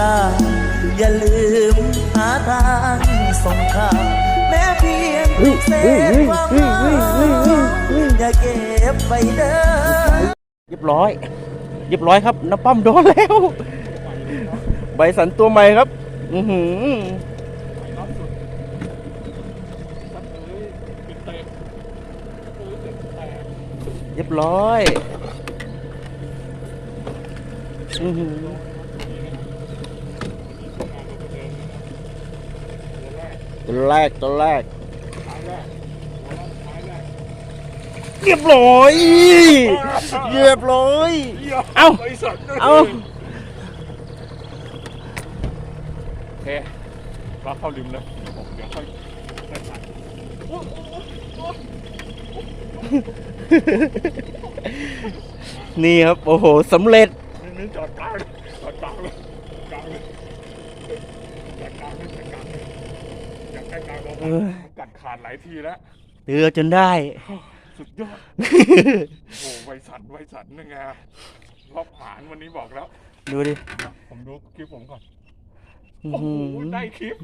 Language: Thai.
ตาอย่าลืมหาทางส่งข่าวแม้เพียงเศษความเหงาอย่าเก็บไปเด้อเรียบร้อยเรียบร้อยครับน้ำปั้มโดนแล้ว ใบสันตัวใหม่ครับ อือหือเรียบร้อย อือหือ ตัวแรกตัวแรกเรียบร้อยเรียบร้อย เอ้า เอ้าโอเคเราเข้าริมเลยผมเดี๋ยวค่อยค่อยตัดนี่ครับ โอ้โหสำเร็จนึกจอดกลางจอดกลางเลยกลางเลยจอดกลางเลยจอดกลางเลยอยา กได้กลางเราเออกัดขาดหลายทีแล้วเดือจนได้ สุดยอด โอ้โหไวสันไวสันนึงไงรอบหานวันนี้บอกแล้ว ดูดิผมดูคลิปผมก่อน อื้อโอ้โหหือได้คลิป